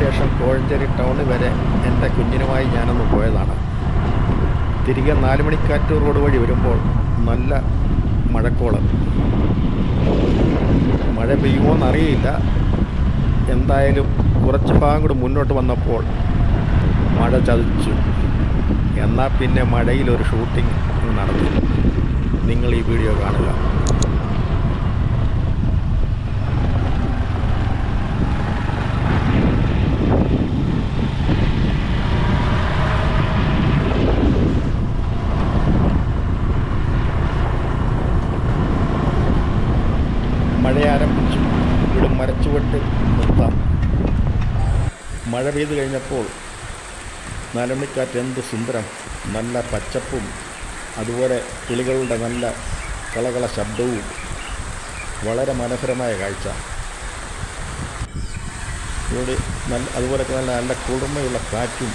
ശേഷം കോഴഞ്ചേരി ടൗൺ വരെ എന്റെ കുഞ്ഞിനുമായി ഞാനൊന്ന് പോയതാണ്. തിരികെ നാല് മണിക്കാറ്റ് റോഡ് വഴി വരുമ്പോൾ നല്ല മഴക്കോൾ മഴ പെയ്യുമോയെന്നറിയില്ല എന്തായാലും കുറച്ച് ഭാഗം കൂടി മുന്നോട്ട് വന്നപ്പോൾ മഴ ചതിച്ചു. എന്നാൽ പിന്നെ മഴയിലൊരു ഷൂട്ടിംഗ് നടത്തി നിങ്ങൾ ഈ വീഡിയോ കാണുക. മഴ ആരംഭിച്ചു ഇവിടെ മരച്ചുവട്ട് നിർത്താം. മഴ പെയ്തു കഴിഞ്ഞപ്പോൾ നാലുമണിക്കാറ്റ് എന്ത് സുന്ദരം. നല്ല പച്ചപ്പും അതുപോലെ കിളികളുടെ നല്ല കളകള ശബ്ദവും. വളരെ മനോഹരമായ കാഴ്ച. ഇവിടെ നല്ല അതുപോലൊക്കെ നല്ല നല്ല കുളിർമയുള്ള കാറ്റും.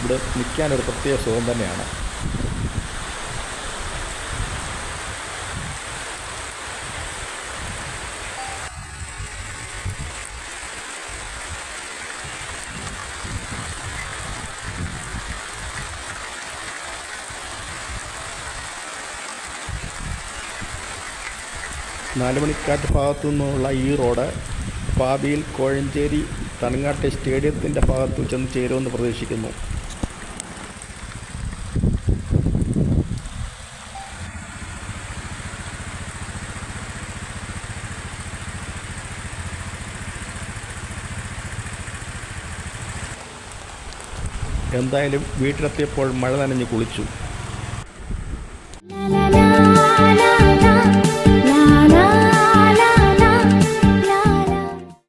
ഇവിടെ നിൽക്കാനൊരു പ്രത്യേക സുഖം തന്നെയാണ്. നാലുമണിക്കാറ്റ് ഭാഗത്തു നിന്നുള്ള ഈ റോഡ് ഭാവിയിൽ കോഴഞ്ചേരി തണങ്ങാട്ടെ സ്റ്റേഡിയത്തിന്റെ ഭാഗത്തു ചെന്ന് ചേരുമെന്ന് പ്രതീക്ഷിക്കുന്നു. എന്തായാലും വീട്ടിലെത്തിയപ്പോൾ മഴ നനഞ്ഞ് കുളിച്ചു.